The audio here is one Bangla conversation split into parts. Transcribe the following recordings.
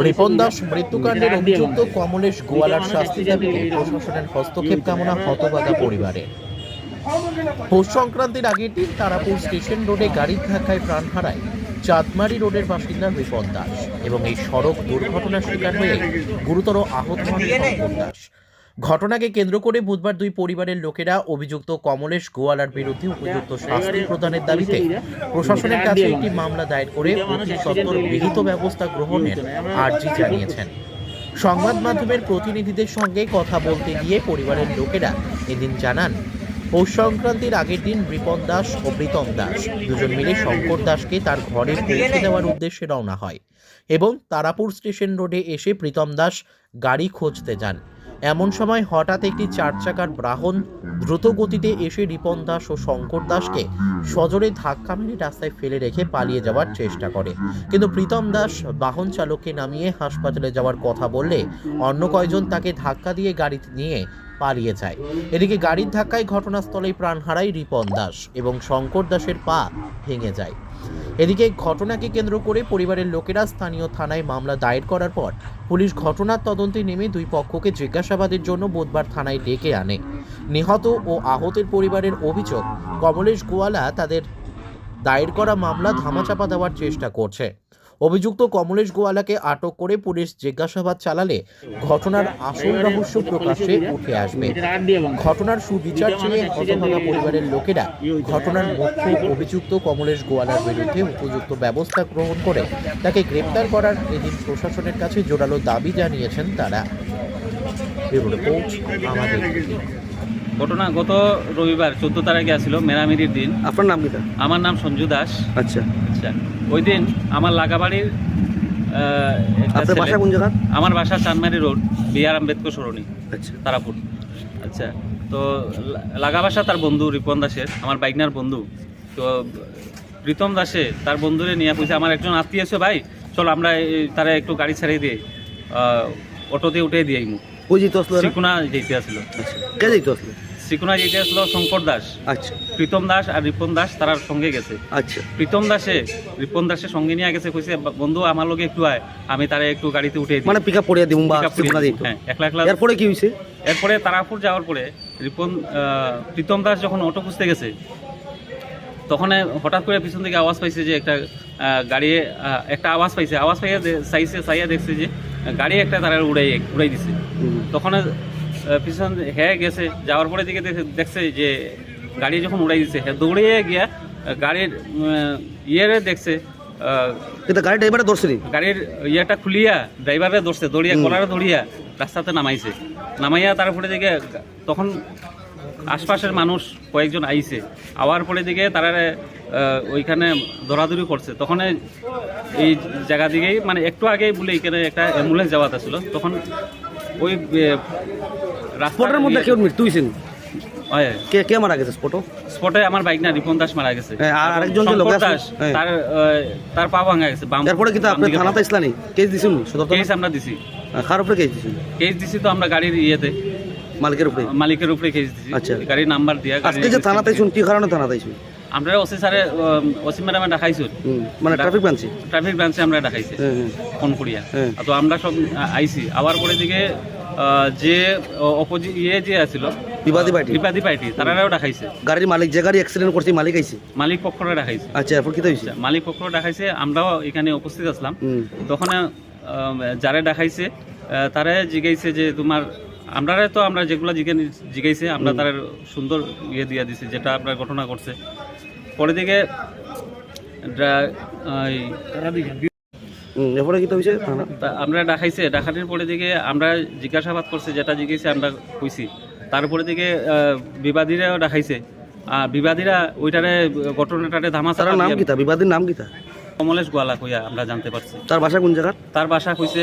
রিপন দাস মৃত্যুকাণ্ডের অভিযুক্ত কমলেশ গোয়ালার শাস্তি দাবিতে প্রশাসনের হস্তক্ষেপ কামনা হতবাদা পরিবারে পৌষ সংক্রান্তির আগের দিন তারাপুর স্টেশন রোডে গাড়ির ধাক্কায় প্রাণ হারায় চাঁদমারি রোডের বাসিন্দা রিপন দাস এবং এই সড়ক দুর্ঘটনার শিকার হয়ে গুরুতর আহত হন দাস ঘটনাকে কেন্দ্র করে বুধবার দুই পরিবারের লোকেরা অভিযুক্ত কমলেশ গোয়ালার বিরুদ্ধে উপযুক্ত শাস্তি প্রদানের দাবিতে প্রশাসনের কাছে একটি মামলা দায়ের করে অতি সত্বর বিহিত ব্যবস্থা গ্রহণের আর্জি জানিয়েছেন। সংবাদ মাধ্যমের প্রতিনিধিদের সঙ্গে কথা বলতে গিয়ে পরিবারের লোকেরা এদিন জানান, পৌষ সংক্রান্তির আগের দিন রিপন দাস ও প্রীতম দাস দুজন মিলে শঙ্কর দাসকে তার ঘরে পৌঁছে দেওয়ার উদ্দেশ্যে রওনা হয় এবং তারাপুর স্টেশন রোডে এসে প্রীতম দাস গাড়ি খুঁজতে যান। এমন সময় হঠাৎ একটি চার চাকার ব্রাহন দ্রুত গতিতে এসে রিপন দাস ও শঙ্কর দাসকে সজোরে ধাক্কা মেরে রাস্তায় ফেলে রেখে পালিয়ে যাওয়ার চেষ্টা করে। কিন্তু প্রীতম দাস বাহন চালককে নামিয়ে হাসপাতালে যাওয়ার কথা বললে অন্য কয়জন তাকে ধাক্কা দিয়ে গাড়িতে নিয়ে পালিয়ে যায়। এদিকে গাড়ির ধাক্কায় ঘটনাস্থলেই প্রাণ হারায় রিপন দাস এবং শঙ্কর দাসের পা ভেঙে যায়। এদিকে ঘটনাকে কেন্দ্র করে পরিবারের লোকেরা স্থানীয় থানায় মামলা দায়ের করার পর পুলিশ ঘটনার তদন্তে নেমে দুই পক্ষকে জিজ্ঞাসাবাদের জন্য বুধবার থানায় ডেকে আনে। নিহত ও আহতের পরিবারের অভিযোগ, কমলেশ গোয়ালা তাদের দায়ের করা মামলা ধামাচাপা দেওয়ার চেষ্টা করছে। অভিযুক্ত কমলেশ গোয়ালাকে আটক করে পুলিশ জিজ্ঞাসাবাদ চালালে ঘটনার আসল রহস্য প্রকাশ্যে উঠে আসবে। ঘটনার সুবিচার চেয়ে হতভাগা পরিবারের লোকেরা ঘটনার মুখ্য অভিযুক্ত কমলেশ গোয়ালার বিরুদ্ধে উপযুক্ত ব্যবস্থা গ্রহণ করে তাকে গ্রেপ্তার করার এদিন প্রশাসনের কাছে জোরালো দাবি জানিয়েছেন তারা। আমাদের ঘটনা গত রবিবার চোদ্দ তারিখে আসছিল মেরামেরির দিন। আপনার নাম কিটা আমার নাম সঞ্জু দাস। আচ্ছা। আচ্ছা। ওই দিন আমার লাগাবাড়ির আমার বাসা Chanmari road B R Ambedkar সরণি আচ্ছা। তারাপুর। আচ্ছা। তো লা- লাগা বাসা তার বন্ধু রিপন দাসের আমার বাইকনার বন্ধু। তো প্রীতম দাসে তার বন্ধুরে নিয়ে কইছে আমার একজন আত্মীয় আছে ভাই চল আমরা তারা একটু গাড়ি ছাড়িয়ে দিয়ে অটোতে উঠে দিয়ে মুখ যেতে আসলো যেতে আসলো। আচ্ছা। কে যেতে আসলো? শ্রীকুণা যেতে আসলো শঙ্কর দাস। আচ্ছা। প্রীতম দাস আর রিপন দাস তারার সঙ্গে গেছে। আচ্ছা। প্রীতম দাসে রিপন দাসের সঙ্গে নিয়ে গেছে কইছে বন্ধু আমার লোকে একটু আয়। আমি তারা একটু গাড়িতে উঠে দিই। মানে পিক আপ পড়িয়ে দিব বা up দিই। হ্যাঁ একলা একলা এরপরে কি হয়েছে এরপরে তারাপুর যাওয়ার পরে রিপন প্রীতম দাস যখন অটো খুঁজতে গেছে তখন হঠাৎ করে পিছন থেকে আওয়াজ পাইছে যে একটা গাড়ি একটা আওয়াজ পাইছে। আওয়াজ পাইয়া চাইছে চাইয়া দেখছে যে গাড়ি একটা তারা উড়াই উড়াই দিছে। তখন পিছন হ্যাঁ গেছে যাওয়ার পরে দিকে দেখে- দেখছে যে গাড়ি যখন উড়াই দিছে হ্যাঁ দৌড়িয়ে গিয়া গাড়ির ইয়েরে দেখছে কিন্তু গাড়ি ড্রাইভারে ধরছে গাড়ির ইয়েটা খুলিয়া ড্রাইভারে ধরছে দৌড়িয়া। কলারে দৌড়িয়া রাস্তাতে নামাইছে। নামাইয়া তারপরে দিকে তখন আশপাশের মানুষ কয়েকজন আইছে। আওয়ার পরে দিকে তারা ওইখানে দৌড়াদৌড়ি করছে। তখন এই জায়গা দিকেই মানে একটু আগেই বলে এখানে একটা অ্যাম্বুলেন্স যাওয়াত ছিল তখন ওই স্পটের মধ্যে কেউ মৃত্যু হয়েছে কে কে মারা গেছে স্পটও স্পটে আমার বাইক না রিপন দাস মারা গেছে। হ্যাঁ, আর আরেকজন যে লোক দাস হ্যাঁ। তার তার পা ভাঙা গেছে বাম এরপরে কিন্তু আপনি। থানাতে ইসলানি কেস দিছেন সদর কেস আমরা দিছি। থানা কার উপরে কেস দিছেন? কেস দিছি তো আমরা গাড়ির ইয়েতে। মালিকের উপরে? মালিকের উপরে কেস দিছি। আচ্ছা। গাড়ির নাম্বার দিয়া আজকে যে থানাতে শুন কি কারণে থানাতে শুন আমরা ওসি স্যারে ওসি ম্যাডামে দেখাইছো মানে ট্রাফিক ব্রাঞ্চে? ট্রাফিক ব্রাঞ্চে আমরা দেখাইছি হ্যাঁ হ্যাঁ। ফোন করিয়া। হ্যাঁ। তো আমরা সব আইছি। আবার পরে দিকে যে অপোজিট ইয়ে যে আছিল বিবাদী পার্টি। বিবাদী পার্টি তারাও দেখাইছে। গাড়ির মালিক যে গাড়ি অ্যাক্সিডেন্ট করছে মালিক আইছে? মালিক পক্ষরা দেখাইছে। আচ্ছা এরপর কি হয়েছে মালিক পক্ষরা দেখাইছে আমরাও এখানে উপস্থিত আসলাম তখন যারা দেখাইছে আহ, তারা জিগাইছে যে তোমার আমরা তো আমরা যেগুলো জিগে জিগাইছে আমরা তার সুন্দর ইয়ে দিয়ে দিছি যেটা আপনার ঘটনা করছে পরে দিকে এরপরে কি হয়েছে আমরা ডাকাইছে দেখাটির পরে দিকে আমরা জিজ্ঞাসাবাদ করছে যেটা জিজ্ঞেসে আমরা কইছি। তারপরে দিকে বিবাদীরাও দেখাইছে আর বিবাদীরা ওইটারে ঘটনাটারে তার নাম কিতা? বিবাদীর নাম কিতা? কমলেশ গোয়ালা কইয়া আমরা জানতে পারছি। তার বাসা কোন জায়গার? তার বাসা কইছে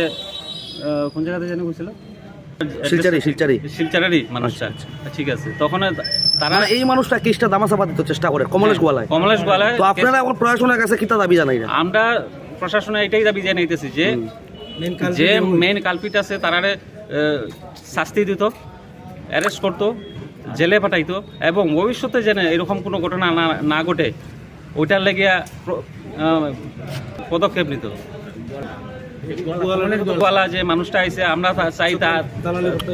কোন জায়গাতে জানি কইছিল? শিলচারি শিলচারি। শিলচারেরই মানুষটা। আচ্ছা, ঠিক আছে। তখন তারা মানে এই মানুষটা কেসটা দামাচাপা দিতে চেষ্টা করে কমলেশ গোয়ালায়। কমলেশ গোয়ালা তো আপনারা এখন প্রশাসনের কাছে কিতা দাবি জানাই না আমরা প্রশাসনে এটাই দাবি জানাইতেছি যে যে মেন কালপিট আছে তারারে শাস্তি দিত অ্যারেস্ট করতো জেলে পাঠাইতো এবং ভবিষ্যতে যেন এরকম কোনো ঘটনা না না ঘটে ওইটার লেগিয়া পদক্ষেপ নিত। যে মানুষটা আইসে আমরা চাই তার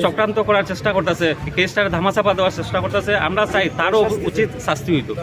চক্রান্ত করার চেষ্টা করতেছে কেসটার ধামাচাপা দেওয়ার চেষ্টা করতেছে আমরা চাই তারও উচিত শাস্তি হইতো।